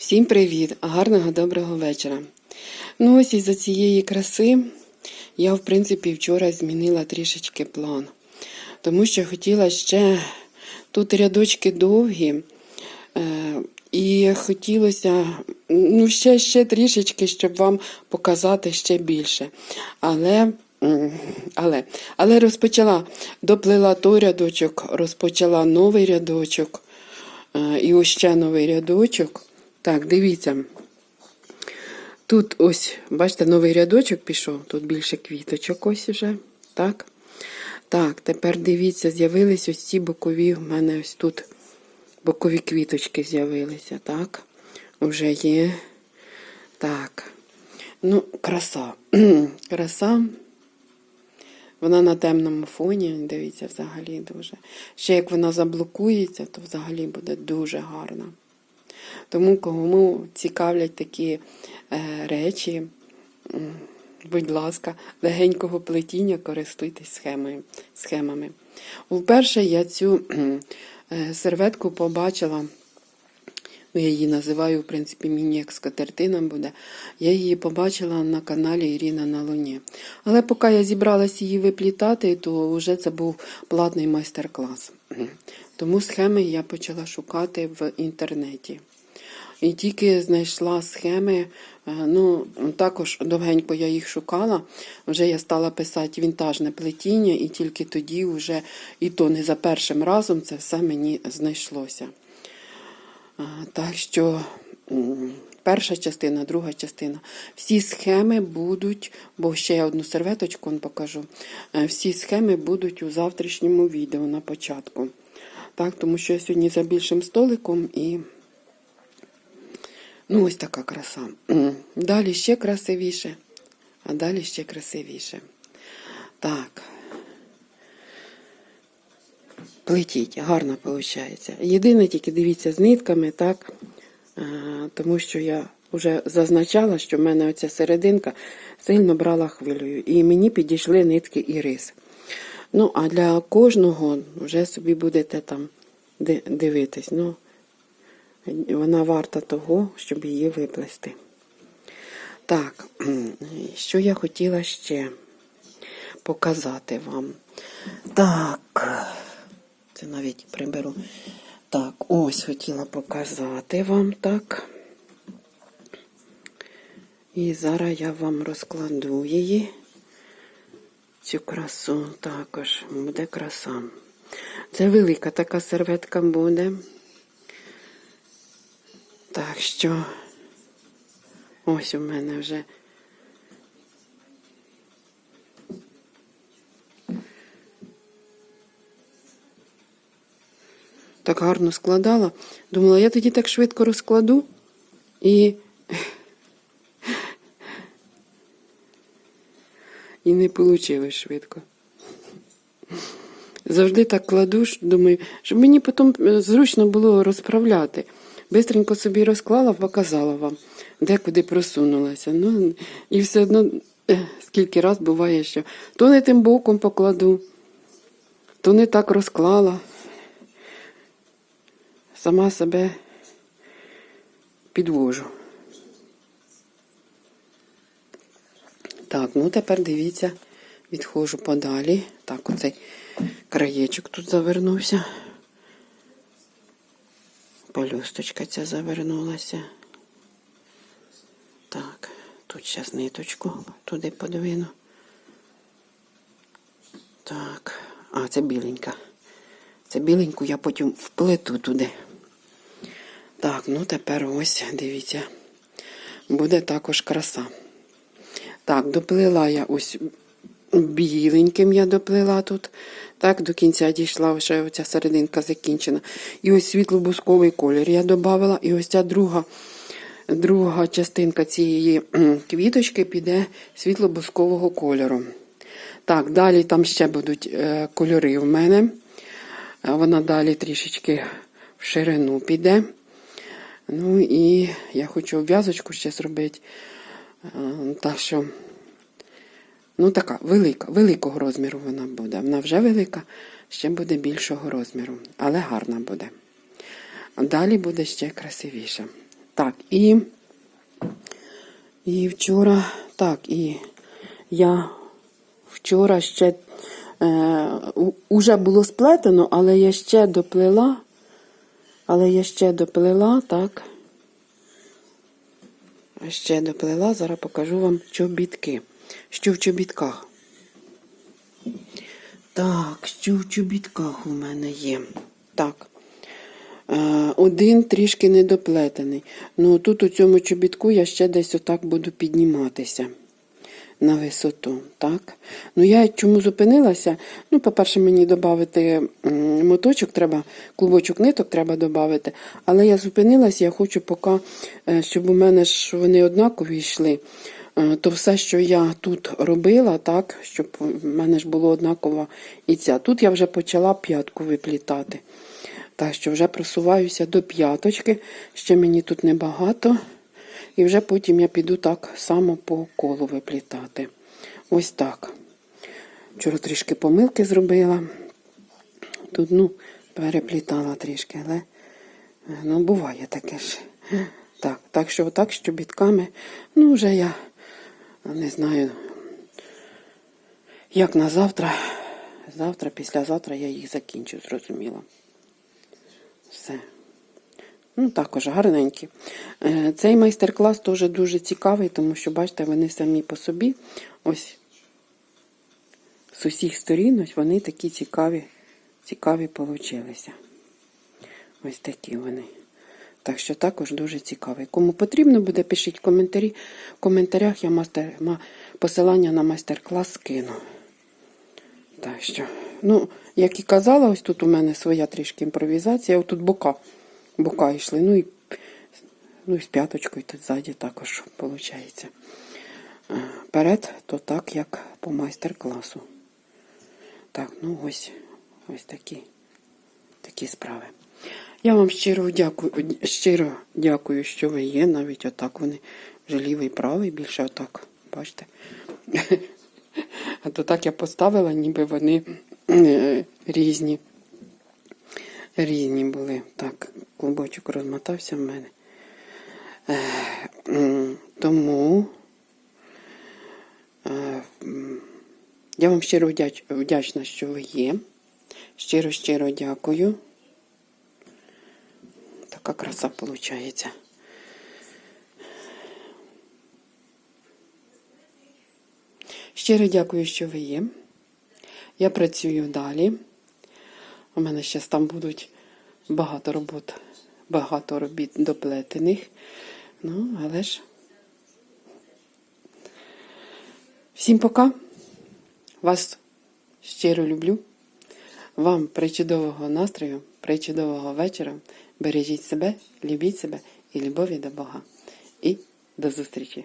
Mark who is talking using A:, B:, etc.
A: Всім привіт! Гарного доброго вечора. Ну ось із-за цієї краси я, в принципі, вчора змінила трішечки план. Тому що хотіла ще тут рядочки довгі, е, і хотілося ну, ще, ще трішечки, щоб вам показати ще більше. Але, але, але розпочала, доплила той рядочок, розпочала новий рядочок. Е, І ще новий рядочок. Так, дивіться. Тут ось, бачите, новий рядочок пішов, тут більше квіточок ось уже. Так. Так, тепер дивіться, з'явились ось ці бокові, в мене ось тут бокові квіточки з'явилися, так? Уже є. Так. Ну, краса. краса. Вона на темному фоні, дивіться, взагалі дуже. Ще як вона заблокується, то взагалі буде дуже гарна. Тому, кому цікавлять такі е, речі, будь ласка, легенького плетіння користуйтесь схемою, схемами. Вперше я цю е, серветку побачила. Ну, я її називаю, в принципі, міні як скатертина буде. Я її побачила на каналі Ірина на Луні. Але поки я зібралась її виплітати, то вже це був платний майстер-клас. Тому схеми я почала шукати в інтернеті. І тільки знайшла схеми, е, ну також довгенько я їх шукала. Вже я стала писати вінтажне плетіння, і тільки тоді, вже, і то не за першим разом, це все мені знайшлося. Так що перша частина, друга частина. Всі схеми будуть, бо ще я одну серветочку вам покажу. Е, Всі схеми будуть у завтрашньому відео на початку. Так, тому що я сьогодні за більшим столиком і. Ну, ось така краса. Далі ще красивіше, а далі ще красивіше. Так. Плетіть, гарно виходить. Єдине, тільки дивіться з нитками, так? А, тому що я вже зазначала, що в мене оця серединка сильно брала хвилею. І мені підійшли нитки і рис. Ну, а для кожного вже собі будете там дивитись. Ну, вона варта того, щоб її виплести. Так, що я хотіла ще показати вам. Так, це навіть приберу. Так, ось хотіла показати вам так. І зараз я вам розкладу її. Цю красу також буде краса. Це велика така серветка буде. Так що ось у мене вже. Так гарно складала. Думала, я тоді так швидко розкладу і. І не вийшло швидко. Завжди так кладу, думаю, щоб мені потім е, зручно було розправляти. Бистренько собі розклала, показала вам, де куди просунулася. Ну, і все одно, скільки раз буває, що то не тим боком покладу, то не так розклала. Сама себе підвожу. Так, ну тепер дивіться, відходжу подалі. Так, оцей краєчок тут завернувся. Пелюсточка ця завернулася. Так, тут зараз ниточку туди подвину. Так, а, це біленька. Це біленьку я потім вплету туди. Так, ну тепер ось, дивіться, буде також краса. Так, доплила я ось біленьким я доплила тут. Так, до кінця дійшла вже оця серединка закінчена. І ось світло-бусковий колір я додавала. І ось ця друга, друга частинка цієї квіточки піде світло-бускового кольору. Так, далі там ще будуть е, кольори в мене. Е, Вона далі трішечки в ширину піде. Ну і я хочу обв'язочку ще зробити. Е, Так що, ну така велика, великого розміру вона буде. Вона вже велика, ще буде більшого розміру, але гарна буде. Далі буде ще красивіша. Так, і, і вчора, так, і я вчора ще е, уже було сплетено, але я ще доплела. Але я ще доплела, так. Ще доплела, зараз покажу вам чобітки. Що в чобітках? Так, що в чобітках у мене є? Так. Е, Один трішки недоплетений. Ну, тут у цьому чобітку я ще десь отак буду підніматися на висоту. Так? Ну, я чому зупинилася? Ну, по-перше, мені додати моточок треба, клубочок ниток треба додати. Але я зупинилася, я хочу поки, е, щоб у мене ж вони однакові йшли. Е, То все, що я тут робила, так, щоб в мене ж було однаково і ця. Тут я вже почала п'ятку виплітати. Так що вже просуваюся до п'яточки, ще мені тут небагато. І вже потім я піду так само по колу виплітати. Ось так. Вчора трішки помилки зробила. Тут, ну, переплітала трішки, але е, ну, буває таке ж. Так, так що отак з чобітками, ну, вже я не знаю, як на завтра. Завтра, післязавтра я їх закінчу, зрозуміло. Все. Ну, також гарненькі. Е, Цей майстер-клас теж дуже цікавий, тому що, бачите, вони самі по собі. Ось з усіх сторін, ось вони такі цікаві, цікаві получилися. Ось такі вони. Так що також дуже цікавий. Кому потрібно буде, пишіть коментарі. В коментарях я мастер, ма, посилання на майстер-клас скину. Так що, ну, як і казала, ось тут у мене своя трішки імпровізація. Ось тут бока, бока йшли. Ну і, ну, і з п'яточкою тут ззаді також виходить. Перед, то так, як по майстер-класу. Так, ну ось, ось такі, такі справи. Я вам щиро дякую, щиро дякую, що ви є. Навіть отак вони вже лівий, правий, більше отак. Бачите? А то так я поставила, ніби вони е, різні. Різні були. Так, клубочок розмотався в мене. Е, Тому е, я вам щиро вдячна, що ви є. Щиро, щиро дякую. Така краса виходить. Щиро дякую, що ви є. Я працюю далі. У мене ще там будуть багато робот, багато робіт доплетених. Ну, але ж. Всім пока. Вас щиро люблю. Вам причудового настрою, причудового вечора. Бережіть себе, любіть себе і любові до Бога. І до зустрічі!